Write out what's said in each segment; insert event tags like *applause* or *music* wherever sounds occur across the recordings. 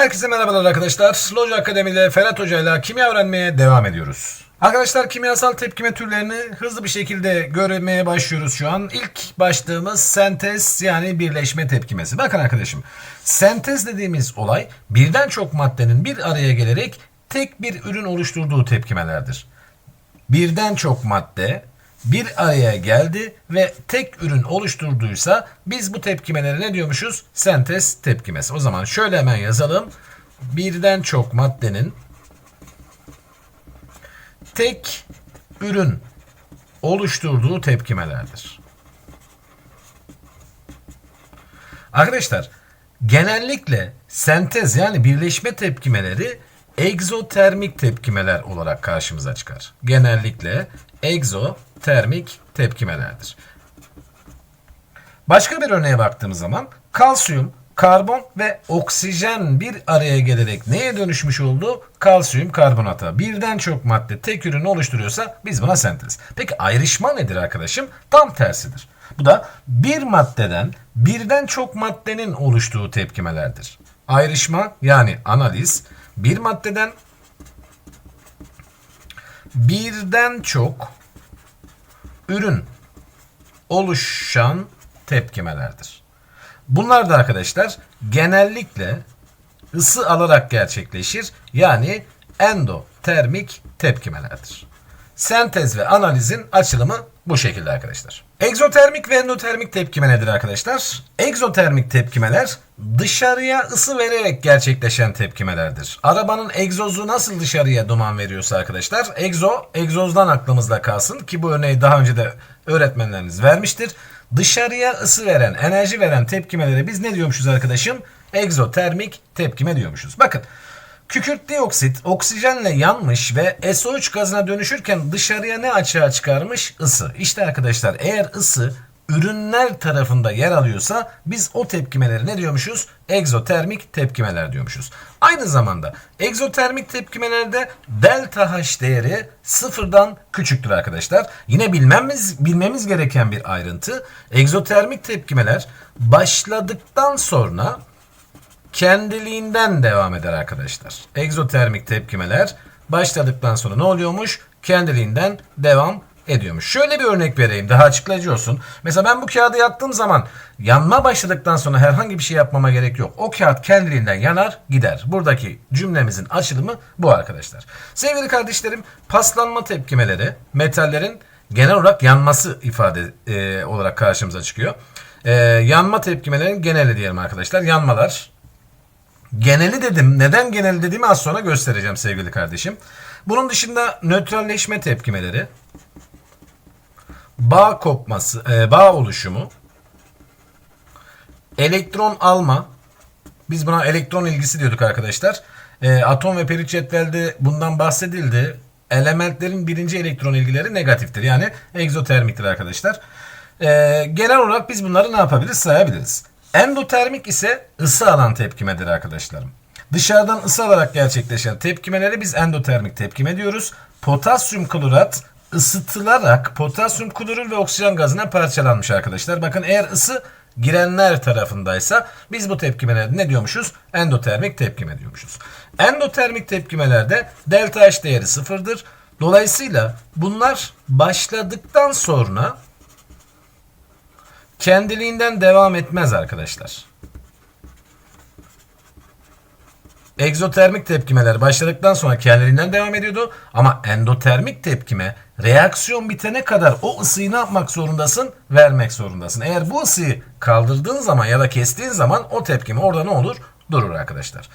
Herkese merhabalar arkadaşlar. Loja Akademi ile Ferhat Hoca ile kimya öğrenmeye devam ediyoruz. Arkadaşlar kimyasal tepkime türlerini hızlı bir şekilde görmeye başlıyoruz şu an. İlk başlığımız sentez yani birleşme tepkimesi. Bakın arkadaşım sentez dediğimiz olay birden çok maddenin bir araya gelerek tek bir ürün oluşturduğu tepkimelerdir. Birden çok madde bir araya geldi ve tek ürün oluşturduysa biz bu tepkimelere ne diyormuşuz? Sentez tepkimesi. O zaman şöyle hemen yazalım. Birden çok maddenin tek ürün oluşturduğu tepkimelerdir. Arkadaşlar genellikle sentez yani birleşme tepkimeleri egzotermik tepkimeler olarak karşımıza çıkar. Genellikle egzotermik tepkimelerdir. Başka bir örneğe baktığımız zaman kalsiyum, karbon ve oksijen bir araya gelerek neye dönüşmüş oldu? Kalsiyum karbonata. Birden çok madde tek ürün oluşturuyorsa biz buna sentez. Peki ayrışma nedir arkadaşım? Tam tersidir. Bu da bir maddeden birden çok maddenin oluştuğu tepkimelerdir. Ayrışma yani analiz bir maddeden birden çok ürün oluşan tepkimelerdir. Bunlar da arkadaşlar genellikle ısı alarak gerçekleşir. Yani endotermik tepkimelerdir. Sentez ve analizin açılımı bu şekilde arkadaşlar. Egzotermik ve endotermik tepkime nedir arkadaşlar? Egzotermik tepkimeler dışarıya ısı vererek gerçekleşen tepkimelerdir. Arabanın egzozu nasıl dışarıya duman veriyorsa arkadaşlar, egzo egzozdan aklımızda kalsın ki bu örneği daha önce de öğretmenleriniz vermiştir. Dışarıya ısı veren, enerji veren tepkimelere biz ne diyormuşuz arkadaşım? Egzotermik tepkime diyormuşuz. Bakın Kükürt dioksit oksijenle yanmış ve SO3 gazına dönüşürken dışarıya ne açığa çıkarmış? Isı. İşte arkadaşlar eğer ısı ürünler tarafında yer alıyorsa biz o tepkimeleri ne diyormuşuz? Egzotermik tepkimeler diyormuşuz. Aynı zamanda egzotermik tepkimelerde delta H değeri sıfırdan küçüktür arkadaşlar. Yine bilmemiz, bilmemiz gereken bir ayrıntı. Egzotermik tepkimeler başladıktan sonra kendiliğinden devam eder arkadaşlar. Egzotermik tepkimeler başladıktan sonra ne oluyormuş? Kendiliğinden devam ediyormuş. Şöyle bir örnek vereyim daha açıklayıcı olsun. Mesela ben bu kağıdı yaktığım zaman yanma başladıktan sonra herhangi bir şey yapmama gerek yok. O kağıt kendiliğinden yanar gider. Buradaki cümlemizin açılımı bu arkadaşlar. Sevgili kardeşlerim paslanma tepkimeleri metallerin genel olarak yanması ifade e, olarak karşımıza çıkıyor. E, yanma tepkimelerin geneli diyelim arkadaşlar. Yanmalar Geneli dedim. Neden geneli dediğimi az sonra göstereceğim sevgili kardeşim. Bunun dışında nötralleşme tepkimeleri, bağ kopması, e, bağ oluşumu, elektron alma, biz buna elektron ilgisi diyorduk arkadaşlar. E, atom ve perit cetvelde bundan bahsedildi. Elementlerin birinci elektron ilgileri negatiftir. Yani egzotermiktir arkadaşlar. E, genel olarak biz bunları ne yapabiliriz? Sayabiliriz. Endotermik ise ısı alan tepkimedir arkadaşlarım. Dışarıdan ısı alarak gerçekleşen tepkimeleri biz endotermik tepkime diyoruz. Potasyum klorat ısıtılarak potasyum klorür ve oksijen gazına parçalanmış arkadaşlar. Bakın eğer ısı girenler tarafındaysa biz bu tepkimelerde ne diyormuşuz? Endotermik tepkime diyormuşuz. Endotermik tepkimelerde delta H değeri sıfırdır. Dolayısıyla bunlar başladıktan sonra kendiliğinden devam etmez arkadaşlar. Egzotermik tepkimeler başladıktan sonra kendiliğinden devam ediyordu. Ama endotermik tepkime reaksiyon bitene kadar o ısıyı ne yapmak zorundasın? Vermek zorundasın. Eğer bu ısıyı kaldırdığın zaman ya da kestiğin zaman o tepkime orada ne olur? Durur arkadaşlar.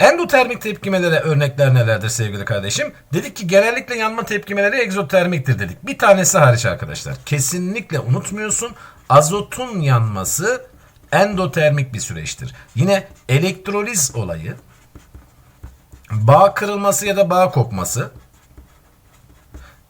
Endotermik tepkimelere örnekler nelerdir sevgili kardeşim? Dedik ki genellikle yanma tepkimeleri egzotermiktir dedik. Bir tanesi hariç arkadaşlar. Kesinlikle unutmuyorsun. Azotun yanması endotermik bir süreçtir. Yine elektroliz olayı, bağ kırılması ya da bağ kopması,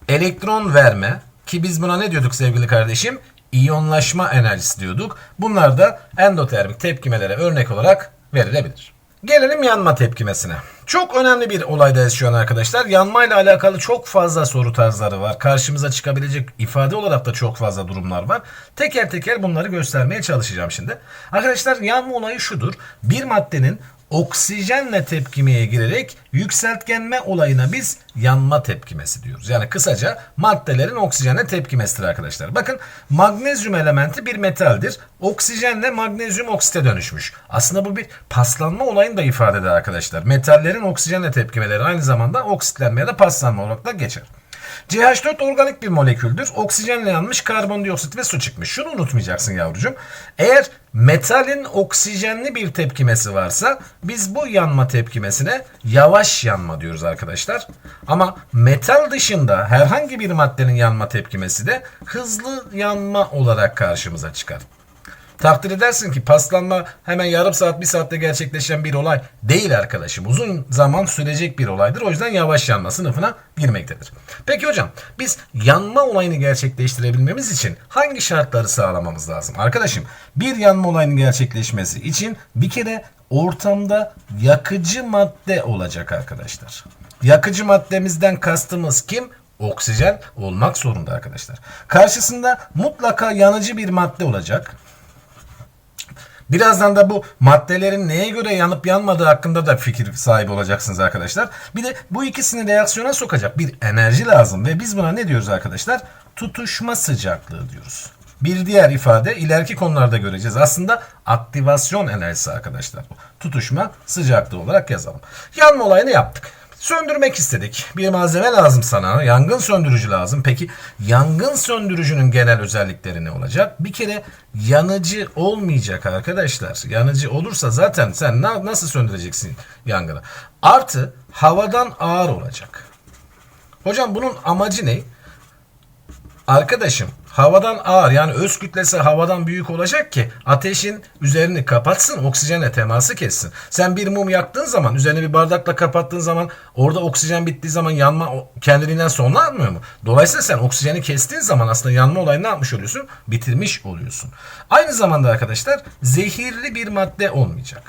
elektron verme ki biz buna ne diyorduk sevgili kardeşim? İyonlaşma enerjisi diyorduk. Bunlar da endotermik tepkimelere örnek olarak verilebilir. Gelelim yanma tepkimesine. Çok önemli bir olaydayız şu an arkadaşlar. Yanma ile alakalı çok fazla soru tarzları var. Karşımıza çıkabilecek ifade olarak da çok fazla durumlar var. Teker teker bunları göstermeye çalışacağım şimdi. Arkadaşlar yanma olayı şudur. Bir maddenin oksijenle tepkimeye girerek yükseltgenme olayına biz yanma tepkimesi diyoruz. Yani kısaca maddelerin oksijenle tepkimesidir arkadaşlar. Bakın magnezyum elementi bir metaldir. Oksijenle magnezyum oksite dönüşmüş. Aslında bu bir paslanma olayını da ifade eder arkadaşlar. Metallerin oksijenle tepkimeleri aynı zamanda oksitlenme ya da paslanma olarak da geçer. CH4 organik bir moleküldür. Oksijenle yanmış karbondioksit ve su çıkmış. Şunu unutmayacaksın yavrucuğum. Eğer metalin oksijenli bir tepkimesi varsa biz bu yanma tepkimesine yavaş yanma diyoruz arkadaşlar. Ama metal dışında herhangi bir maddenin yanma tepkimesi de hızlı yanma olarak karşımıza çıkar. Takdir edersin ki paslanma hemen yarım saat bir saatte gerçekleşen bir olay değil arkadaşım. Uzun zaman sürecek bir olaydır. O yüzden yavaş yanma sınıfına girmektedir. Peki hocam biz yanma olayını gerçekleştirebilmemiz için hangi şartları sağlamamız lazım? Arkadaşım bir yanma olayının gerçekleşmesi için bir kere ortamda yakıcı madde olacak arkadaşlar. Yakıcı maddemizden kastımız kim? Oksijen olmak zorunda arkadaşlar. Karşısında mutlaka yanıcı bir madde olacak. Birazdan da bu maddelerin neye göre yanıp yanmadığı hakkında da fikir sahibi olacaksınız arkadaşlar. Bir de bu ikisini reaksiyona sokacak bir enerji lazım ve biz buna ne diyoruz arkadaşlar? Tutuşma sıcaklığı diyoruz. Bir diğer ifade ileriki konularda göreceğiz. Aslında aktivasyon enerjisi arkadaşlar. Tutuşma sıcaklığı olarak yazalım. Yanma olayını yaptık. Söndürmek istedik. Bir malzeme lazım sana. Yangın söndürücü lazım. Peki yangın söndürücünün genel özellikleri ne olacak? Bir kere yanıcı olmayacak arkadaşlar. Yanıcı olursa zaten sen na- nasıl söndüreceksin yangını? Artı havadan ağır olacak. Hocam bunun amacı ne? Arkadaşım havadan ağır yani öz kütlesi havadan büyük olacak ki ateşin üzerini kapatsın oksijenle teması kessin. Sen bir mum yaktığın zaman üzerine bir bardakla kapattığın zaman orada oksijen bittiği zaman yanma kendiliğinden sonlanmıyor mu? Dolayısıyla sen oksijeni kestiğin zaman aslında yanma olayını ne yapmış oluyorsun? Bitirmiş oluyorsun. Aynı zamanda arkadaşlar zehirli bir madde olmayacak.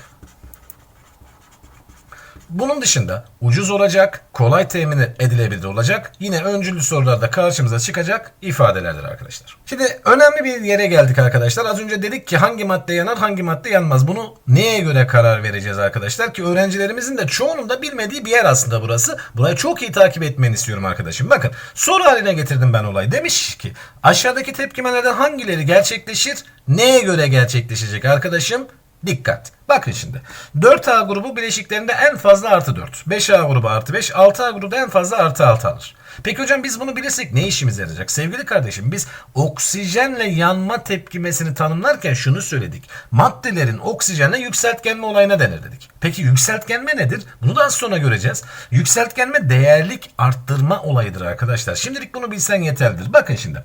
Bunun dışında ucuz olacak, kolay temin edilebilir olacak. Yine öncüllü sorularda karşımıza çıkacak ifadelerdir arkadaşlar. Şimdi önemli bir yere geldik arkadaşlar. Az önce dedik ki hangi madde yanar, hangi madde yanmaz. Bunu neye göre karar vereceğiz arkadaşlar? Ki öğrencilerimizin de çoğunun da bilmediği bir yer aslında burası. Burayı çok iyi takip etmeni istiyorum arkadaşım. Bakın soru haline getirdim ben olayı. Demiş ki aşağıdaki tepkimelerden hangileri gerçekleşir? Neye göre gerçekleşecek arkadaşım? Dikkat. Bakın şimdi. 4A grubu bileşiklerinde en fazla artı 4. 5A grubu artı 5. 6A grubu da en fazla artı 6 alır. Peki hocam biz bunu bilirsek ne işimize yarayacak? Sevgili kardeşim biz oksijenle yanma tepkimesini tanımlarken şunu söyledik. Maddelerin oksijenle yükseltgenme olayına denir dedik. Peki yükseltgenme nedir? Bunu da az sonra göreceğiz. Yükseltgenme değerlik arttırma olayıdır arkadaşlar. Şimdilik bunu bilsen yeterlidir. Bakın şimdi.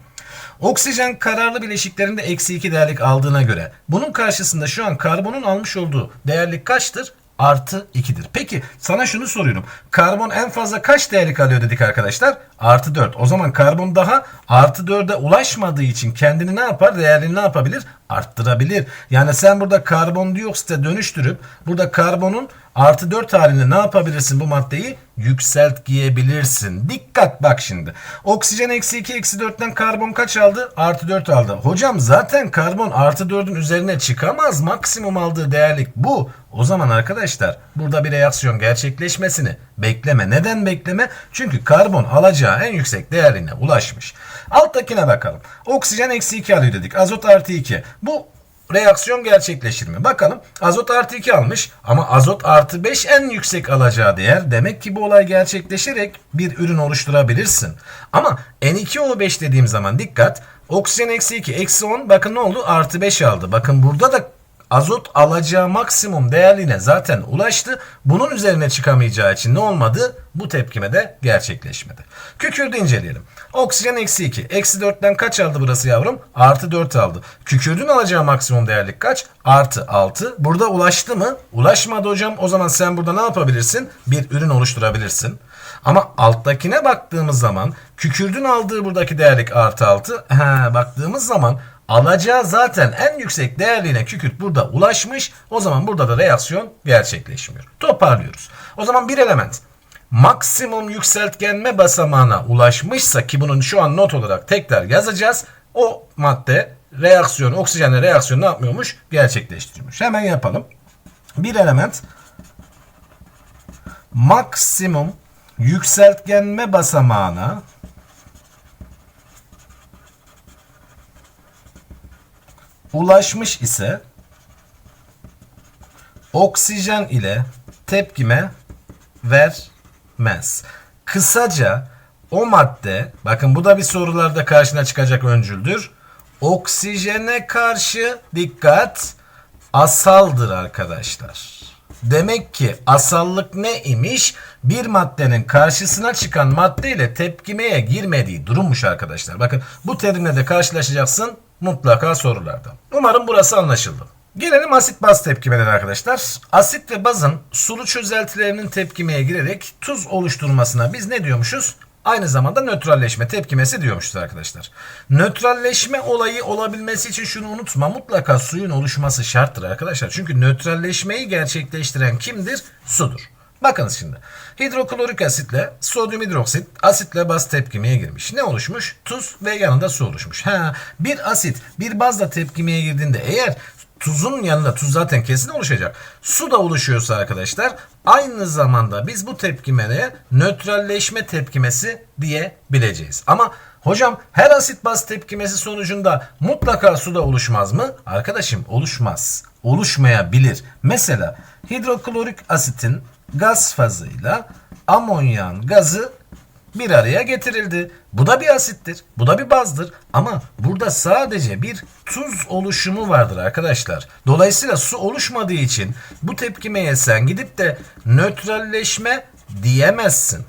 Oksijen kararlı bileşiklerinde eksi 2 değerlik aldığına göre bunun karşısında şu an karbonun almış olduğu değerlik kaçtır? Artı 2'dir. Peki sana şunu soruyorum. Karbon en fazla kaç değerlik alıyor dedik arkadaşlar? Artı 4. O zaman karbon daha artı 4'e ulaşmadığı için kendini ne yapar? Değerini ne yapabilir? Arttırabilir. Yani sen burada karbondioksite dönüştürüp burada karbonun artı 4 halinde ne yapabilirsin bu maddeyi? Yükselt giyebilirsin. Dikkat bak şimdi. Oksijen eksi 2 eksi 4'ten karbon kaç aldı? Artı 4 aldı. Hocam zaten karbon artı 4'ün üzerine çıkamaz. Maksimum aldığı değerlik bu. O zaman arkadaşlar burada bir reaksiyon gerçekleşmesini bekleme. Neden bekleme? Çünkü karbon alacağı en yüksek değerine ulaşmış. Alttakine bakalım. Oksijen eksi 2 alıyor dedik. Azot artı 2. Bu reaksiyon gerçekleşir mi? Bakalım. Azot artı 2 almış ama azot artı 5 en yüksek alacağı değer. Demek ki bu olay gerçekleşerek bir ürün oluşturabilirsin. Ama N2O5 dediğim zaman dikkat. Oksijen eksi 2, eksi 10 bakın ne oldu? Artı 5 aldı. Bakın burada da azot alacağı maksimum değerliğine zaten ulaştı. Bunun üzerine çıkamayacağı için ne olmadı? Bu tepkimede gerçekleşmedi. Kükürdü inceleyelim. Oksijen eksi 2. Eksi 4'ten kaç aldı burası yavrum? Artı 4 aldı. Kükürdün alacağı maksimum değerlik kaç? Artı 6. Burada ulaştı mı? Ulaşmadı hocam. O zaman sen burada ne yapabilirsin? Bir ürün oluşturabilirsin. Ama alttakine baktığımız zaman kükürdün aldığı buradaki değerlik artı 6. He, baktığımız zaman alacağı zaten en yüksek değerliğine kükürt burada ulaşmış. O zaman burada da reaksiyon gerçekleşmiyor. Toparlıyoruz. O zaman bir element maksimum yükseltgenme basamağına ulaşmışsa ki bunun şu an not olarak tekrar yazacağız. O madde reaksiyon, oksijenle reaksiyon ne yapmıyormuş? Gerçekleştiriyormuş. Hemen yapalım. Bir element maksimum yükseltgenme basamağına ulaşmış ise oksijen ile tepkime vermez. Kısaca o madde, bakın bu da bir sorularda karşına çıkacak öncüldür. Oksijene karşı dikkat asaldır arkadaşlar. Demek ki asallık ne imiş? Bir maddenin karşısına çıkan madde ile tepkimeye girmediği durummuş arkadaşlar. Bakın bu terimle de karşılaşacaksın mutlaka sorularda. Umarım burası anlaşıldı. Gelelim asit baz tepkimeleri arkadaşlar. Asit ve bazın sulu çözeltilerinin tepkimeye girerek tuz oluşturmasına biz ne diyormuşuz? Aynı zamanda nötralleşme tepkimesi diyormuşuz arkadaşlar. Nötralleşme olayı olabilmesi için şunu unutma. Mutlaka suyun oluşması şarttır arkadaşlar. Çünkü nötralleşmeyi gerçekleştiren kimdir? Sudur. Bakınız şimdi. Hidroklorik asitle sodyum hidroksit asitle baz tepkimeye girmiş. Ne oluşmuş? Tuz ve yanında su oluşmuş. Ha, bir asit bir bazla tepkimeye girdiğinde eğer tuzun yanında tuz zaten kesin oluşacak. Su da oluşuyorsa arkadaşlar aynı zamanda biz bu tepkimelere nötralleşme tepkimesi diyebileceğiz. Ama hocam her asit baz tepkimesi sonucunda mutlaka su da oluşmaz mı? Arkadaşım oluşmaz. Oluşmayabilir. Mesela hidroklorik asitin gaz fazıyla amonyan gazı bir araya getirildi. Bu da bir asittir. Bu da bir bazdır. Ama burada sadece bir tuz oluşumu vardır arkadaşlar. Dolayısıyla su oluşmadığı için bu tepkimeye sen gidip de nötralleşme diyemezsin.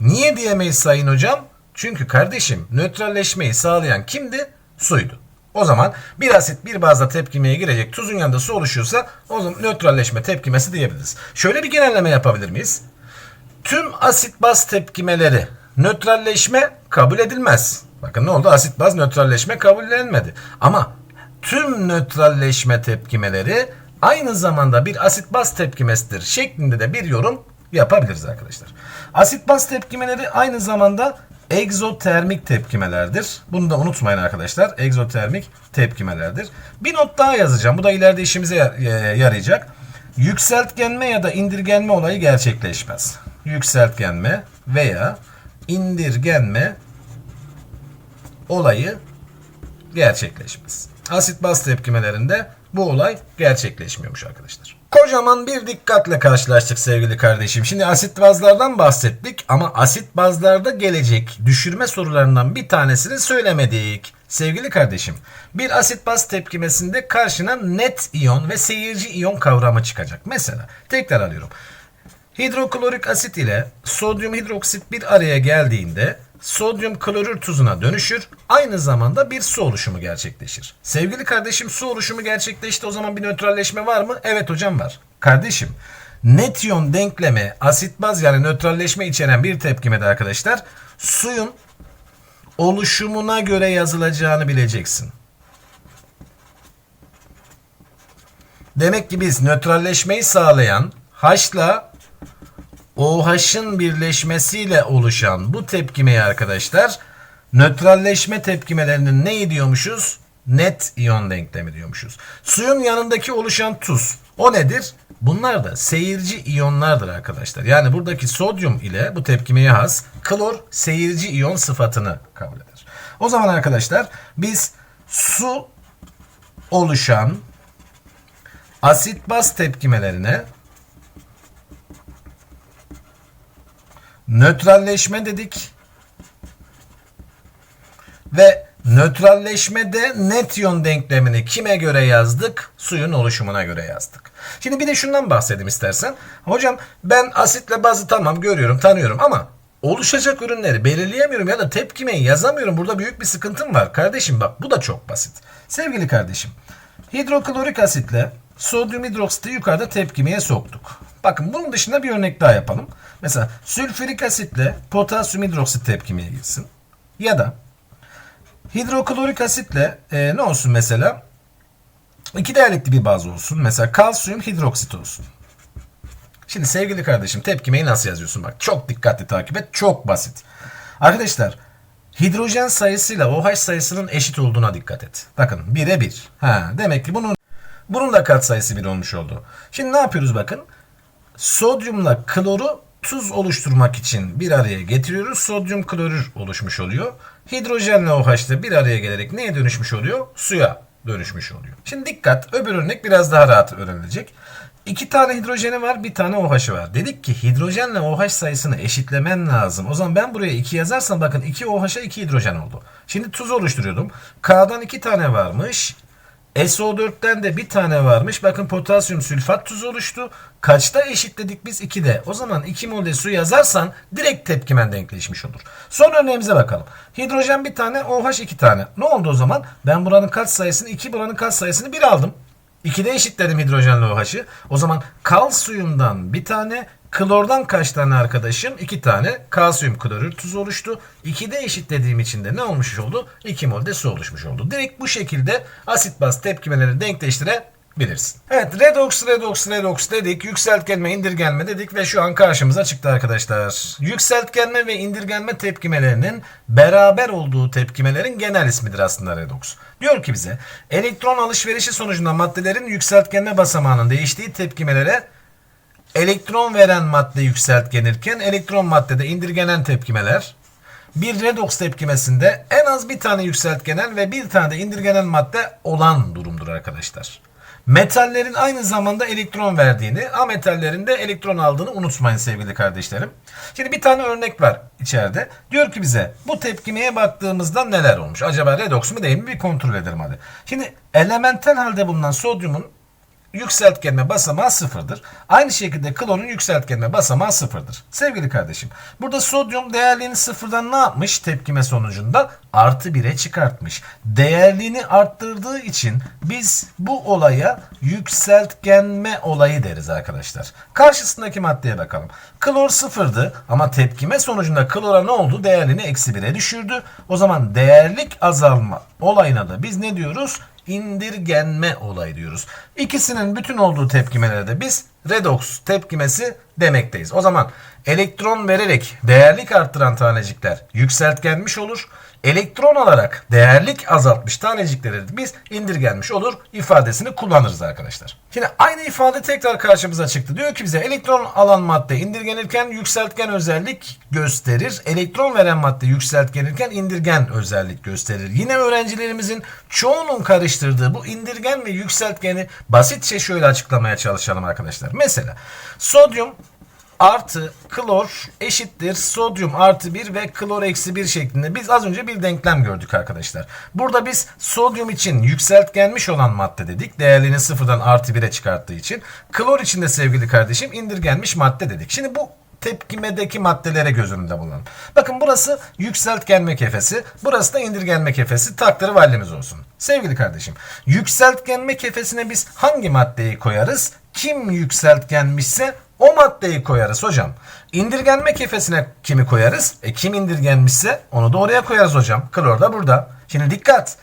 Niye diyemeyiz sayın hocam? Çünkü kardeşim nötralleşmeyi sağlayan kimdi? Suydu. O zaman bir asit bir bazda tepkimeye girecek tuzun yanında su oluşuyorsa o zaman nötralleşme tepkimesi diyebiliriz. Şöyle bir genelleme yapabilir miyiz? Tüm asit baz tepkimeleri nötralleşme kabul edilmez. Bakın ne oldu? Asit baz nötralleşme kabul edilmedi. Ama tüm nötralleşme tepkimeleri aynı zamanda bir asit baz tepkimesidir şeklinde de bir yorum yapabiliriz arkadaşlar. Asit baz tepkimeleri aynı zamanda egzotermik tepkimelerdir. Bunu da unutmayın arkadaşlar. Egzotermik tepkimelerdir. Bir not daha yazacağım. Bu da ileride işimize yarayacak. Yükseltgenme ya da indirgenme olayı gerçekleşmez. Yükseltgenme veya indirgenme olayı gerçekleşmez. Asit baz tepkimelerinde bu olay gerçekleşmiyormuş arkadaşlar. Kocaman bir dikkatle karşılaştık sevgili kardeşim. Şimdi asit bazlardan bahsettik ama asit bazlarda gelecek düşürme sorularından bir tanesini söylemedik. Sevgili kardeşim, bir asit baz tepkimesinde karşına net iyon ve seyirci iyon kavramı çıkacak. Mesela tekrar alıyorum. Hidroklorik asit ile sodyum hidroksit bir araya geldiğinde sodyum klorür tuzuna dönüşür. Aynı zamanda bir su oluşumu gerçekleşir. Sevgili kardeşim su oluşumu gerçekleşti o zaman bir nötralleşme var mı? Evet hocam var. Kardeşim net iyon denklemi asit baz yani nötralleşme içeren bir tepkimede arkadaşlar suyun oluşumuna göre yazılacağını bileceksin. Demek ki biz nötralleşmeyi sağlayan H'la OH'ın birleşmesiyle oluşan bu tepkimeyi arkadaşlar nötralleşme tepkimelerinin ne diyormuşuz? Net iyon denklemi diyormuşuz. Suyun yanındaki oluşan tuz. O nedir? Bunlar da seyirci iyonlardır arkadaşlar. Yani buradaki sodyum ile bu tepkimeye has klor seyirci iyon sıfatını kabul eder. O zaman arkadaşlar biz su oluşan asit baz tepkimelerine nötralleşme dedik. Ve nötralleşmede net iyon denklemini kime göre yazdık? Suyun oluşumuna göre yazdık. Şimdi bir de şundan bahsedeyim istersen. Hocam ben asitle bazı tamam görüyorum, tanıyorum ama oluşacak ürünleri belirleyemiyorum ya da tepkimeyi yazamıyorum. Burada büyük bir sıkıntım var. Kardeşim bak bu da çok basit. Sevgili kardeşim, hidroklorik asitle sodyum hidroksiti yukarıda tepkimeye soktuk. Bakın bunun dışında bir örnek daha yapalım. Mesela sülfürik asitle potasyum hidroksit tepkimeye girsin. Ya da hidroklorik asitle e, ne olsun mesela? İki değerlikli bir baz olsun. Mesela kalsiyum hidroksit olsun. Şimdi sevgili kardeşim tepkimeyi nasıl yazıyorsun? Bak çok dikkatli takip et. Çok basit. Arkadaşlar hidrojen sayısıyla OH sayısının eşit olduğuna dikkat et. Bakın 1'e 1. Ha, demek ki bunun bunun da katsayısı 1 olmuş oldu. Şimdi ne yapıyoruz bakın? Sodyumla kloru tuz oluşturmak için bir araya getiriyoruz. Sodyum klorür oluşmuş oluyor. Hidrojenle OH da bir araya gelerek neye dönüşmüş oluyor? Suya dönüşmüş oluyor. Şimdi dikkat öbür örnek biraz daha rahat öğrenilecek. İki tane hidrojeni var, bir tane OH'ı var. Dedik ki hidrojenle OH sayısını eşitlemen lazım. O zaman ben buraya 2 yazarsam bakın 2 OH'a 2 hidrojen oldu. Şimdi tuz oluşturuyordum. K'dan 2 tane varmış. SO4'ten de bir tane varmış. Bakın potasyum sülfat tuzu oluştu. Kaçta eşitledik biz? 2'de. O zaman 2 mol de su yazarsan direkt tepkimen denkleşmiş olur. Son örneğimize bakalım. Hidrojen bir tane, OH iki tane. Ne oldu o zaman? Ben buranın kaç sayısını 2, buranın kaç sayısını 1 aldım. 2'de eşitledim hidrojenle OH'ı. O zaman kalsiyumdan bir tane, klordan kaç tane arkadaşım? 2 tane kalsiyum klorür tuzu oluştu. 2'de eşitlediğim için de ne olmuş oldu? 2 mol de su oluşmuş oldu. Direkt bu şekilde asit baz tepkimeleri denkleştirebilirsin. Evet redox redox redox dedik. Yükseltgenme indirgenme dedik ve şu an karşımıza çıktı arkadaşlar. Yükseltgenme ve indirgenme tepkimelerinin beraber olduğu tepkimelerin genel ismidir aslında redox. Diyor ki bize elektron alışverişi sonucunda maddelerin yükseltgenme basamağının değiştiği tepkimelere elektron veren madde yükseltgenirken elektron maddede indirgenen tepkimeler bir redox tepkimesinde en az bir tane yükseltgenen ve bir tane de indirgenen madde olan durumdur arkadaşlar. Metallerin aynı zamanda elektron verdiğini, ametallerin de elektron aldığını unutmayın sevgili kardeşlerim. Şimdi bir tane örnek var içeride. Diyor ki bize bu tepkimeye baktığımızda neler olmuş? Acaba redox mu değil mi bir kontrol edelim hadi. Şimdi elementel halde bulunan sodyumun yükseltgenme basamağı sıfırdır. Aynı şekilde klorun yükseltgenme basamağı sıfırdır. Sevgili kardeşim burada sodyum değerliğini sıfırdan ne yapmış tepkime sonucunda? Artı 1'e çıkartmış. Değerliğini arttırdığı için biz bu olaya yükseltgenme olayı deriz arkadaşlar. Karşısındaki maddeye bakalım. Klor sıfırdı ama tepkime sonucunda klora ne oldu? Değerliğini eksi 1'e düşürdü. O zaman değerlik azalma olayına da biz ne diyoruz? İndirgenme olayı diyoruz. İkisinin bütün olduğu tepkimelerde biz redox tepkimesi demekteyiz. O zaman elektron vererek değerlik arttıran tanecikler yükseltgenmiş olur. Elektron alarak değerlik azaltmış tanecikleri biz indirgenmiş olur ifadesini kullanırız arkadaşlar. Şimdi aynı ifade tekrar karşımıza çıktı. Diyor ki bize elektron alan madde indirgenirken yükseltgen özellik gösterir. Elektron veren madde yükseltgenirken indirgen özellik gösterir. Yine öğrencilerimizin çoğunun karıştırdığı bu indirgen ve yükseltgeni basitçe şöyle açıklamaya çalışalım arkadaşlar. Mesela sodyum artı klor eşittir sodyum artı 1 ve klor eksi 1 şeklinde biz az önce bir denklem gördük arkadaşlar. Burada biz sodyum için yükseltgenmiş olan madde dedik. Değerlerini sıfırdan artı 1'e çıkarttığı için. Klor için de sevgili kardeşim indirgenmiş madde dedik. Şimdi bu tepkimedeki maddelere göz önünde bulunalım. Bakın burası yükseltgenme kefesi. Burası da indirgenme kefesi. Takdiri valimiz olsun. Sevgili kardeşim yükseltgenme kefesine biz hangi maddeyi koyarız? Kim yükseltgenmişse o maddeyi koyarız hocam. İndirgenme kefesine kimi koyarız? E kim indirgenmişse onu da oraya koyarız hocam. Klor da burada. Şimdi dikkat.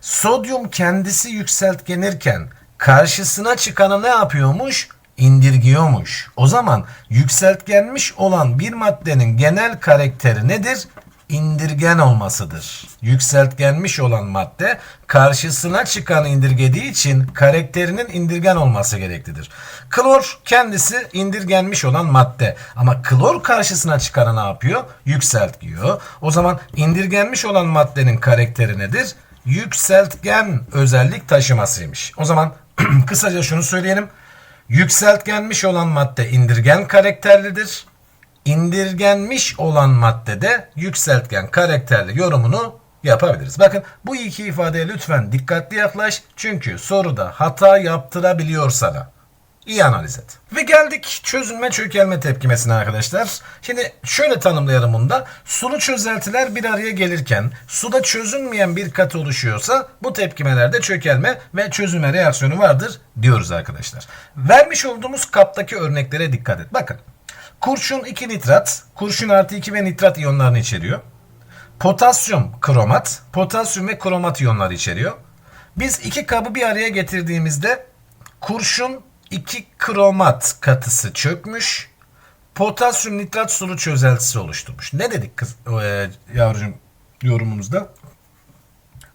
Sodyum kendisi yükseltgenirken karşısına çıkanı ne yapıyormuş? İndirgiyormuş. O zaman yükseltgenmiş olan bir maddenin genel karakteri nedir? indirgen olmasıdır. Yükseltgenmiş olan madde karşısına çıkan indirgediği için karakterinin indirgen olması gereklidir. Klor kendisi indirgenmiş olan madde ama klor karşısına çıkanı ne yapıyor? Yükseltgiyor. O zaman indirgenmiş olan maddenin karakteri nedir? Yükseltgen özellik taşımasıymış. O zaman *clears throat* kısaca şunu söyleyelim. Yükseltgenmiş olan madde indirgen karakterlidir. İndirgenmiş olan maddede yükseltgen karakterli yorumunu yapabiliriz. Bakın bu iki ifadeye lütfen dikkatli yaklaş. Çünkü soruda hata yaptırabiliyor sana. İyi analiz et. Ve geldik çözünme çökelme tepkimesine arkadaşlar. Şimdi şöyle tanımlayalım bunu da. Sulu çözeltiler bir araya gelirken suda çözünmeyen bir katı oluşuyorsa bu tepkimelerde çökelme ve çözünme reaksiyonu vardır diyoruz arkadaşlar. Vermiş olduğumuz kaptaki örneklere dikkat et. Bakın kurşun 2 nitrat, kurşun artı 2 ve nitrat iyonlarını içeriyor. Potasyum kromat, potasyum ve kromat iyonları içeriyor. Biz iki kabı bir araya getirdiğimizde kurşun 2 kromat katısı çökmüş. Potasyum nitrat sulu çözeltisi oluşturmuş. Ne dedik kız e, yavrucuğum yorumumuzda?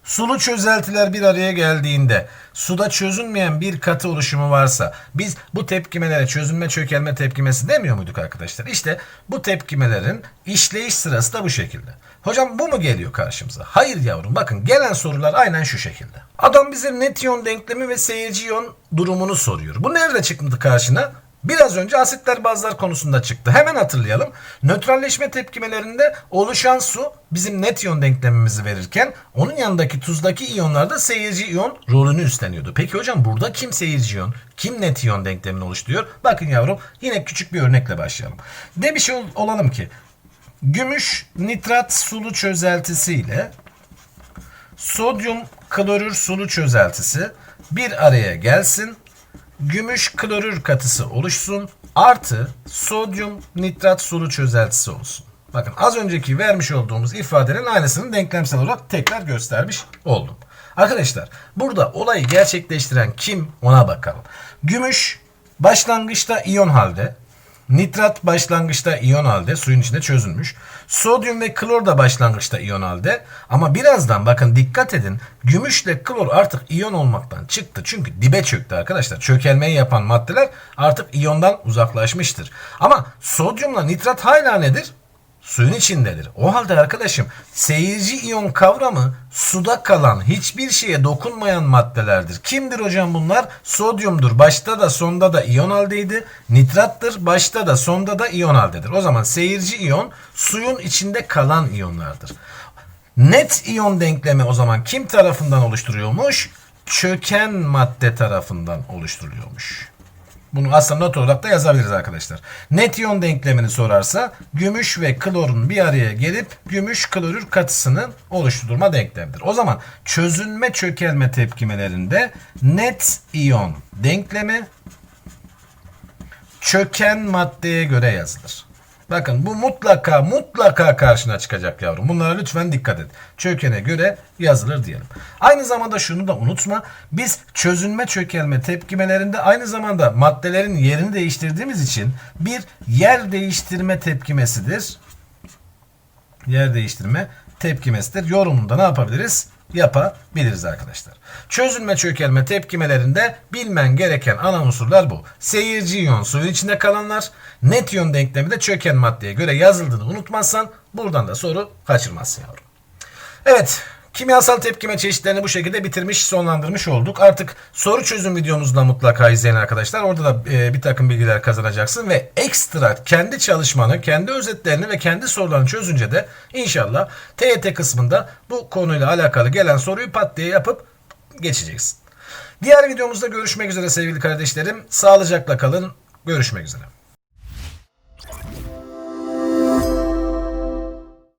Sulu çözeltiler bir araya geldiğinde suda çözünmeyen bir katı oluşumu varsa biz bu tepkimelere çözünme çökelme tepkimesi demiyor muyduk arkadaşlar? İşte bu tepkimelerin işleyiş sırası da bu şekilde. Hocam bu mu geliyor karşımıza? Hayır yavrum bakın gelen sorular aynen şu şekilde. Adam bize net iyon denklemi ve seyirci iyon durumunu soruyor. Bu nerede çıktı karşına? Biraz önce asitler bazlar konusunda çıktı. Hemen hatırlayalım. Nötralleşme tepkimelerinde oluşan su bizim net iyon denklemimizi verirken onun yanındaki tuzdaki iyonlarda seyirci iyon rolünü üstleniyordu. Peki hocam burada kim seyirci iyon, kim net iyon denklemini oluşturuyor? Bakın yavrum yine küçük bir örnekle başlayalım. Demiş ol- olalım ki gümüş nitrat sulu çözeltisiyle sodyum klorür sulu çözeltisi bir araya gelsin. Gümüş klorür katısı oluşsun. Artı sodyum nitrat sulu çözeltisi olsun. Bakın az önceki vermiş olduğumuz ifadenin aynısını denklemsel olarak tekrar göstermiş oldum. Arkadaşlar burada olayı gerçekleştiren kim ona bakalım. Gümüş başlangıçta iyon halde. Nitrat başlangıçta iyon halde suyun içinde çözülmüş. Sodyum ve klor da başlangıçta iyon halde. Ama birazdan bakın dikkat edin gümüşle klor artık iyon olmaktan çıktı. Çünkü dibe çöktü arkadaşlar. Çökelmeyi yapan maddeler artık iyondan uzaklaşmıştır. Ama sodyumla nitrat hala nedir? Suyun içindedir. O halde arkadaşım seyirci iyon kavramı suda kalan hiçbir şeye dokunmayan maddelerdir. Kimdir hocam bunlar? Sodyumdur. Başta da sonda da iyon haldeydi. Nitrattır. Başta da sonda da iyon haldedir. O zaman seyirci iyon suyun içinde kalan iyonlardır. Net iyon denklemi o zaman kim tarafından oluşturuyormuş? Çöken madde tarafından oluşturuluyormuş. Bunu aslında not olarak da yazabiliriz arkadaşlar. Net iyon denklemini sorarsa gümüş ve klorun bir araya gelip gümüş klorür katısının oluşturma denklemidir. O zaman çözünme çökelme tepkimelerinde net iyon denklemi çöken maddeye göre yazılır. Bakın bu mutlaka mutlaka karşına çıkacak yavrum. Bunlara lütfen dikkat et. Çökene göre yazılır diyelim. Aynı zamanda şunu da unutma. Biz çözünme çökelme tepkimelerinde aynı zamanda maddelerin yerini değiştirdiğimiz için bir yer değiştirme tepkimesidir. Yer değiştirme tepkimesidir. Yorumunda ne yapabiliriz? yapabiliriz arkadaşlar. Çözülme çökelme tepkimelerinde bilmen gereken ana unsurlar bu. Seyirci iyon suyun içinde kalanlar, net iyon denklemi de çöken maddeye göre yazıldığını unutmazsan buradan da soru kaçırmazsın yavrum. Evet, kimyasal tepkime çeşitlerini bu şekilde bitirmiş, sonlandırmış olduk. Artık soru çözüm videomuzda mutlaka izleyin arkadaşlar. Orada da e, bir takım bilgiler kazanacaksın ve ekstra kendi çalışmanı, kendi özetlerini ve kendi sorularını çözünce de inşallah TYT kısmında bu konuyla alakalı gelen soruyu pat diye yapıp geçeceksin. Diğer videomuzda görüşmek üzere sevgili kardeşlerim. Sağlıcakla kalın. Görüşmek üzere.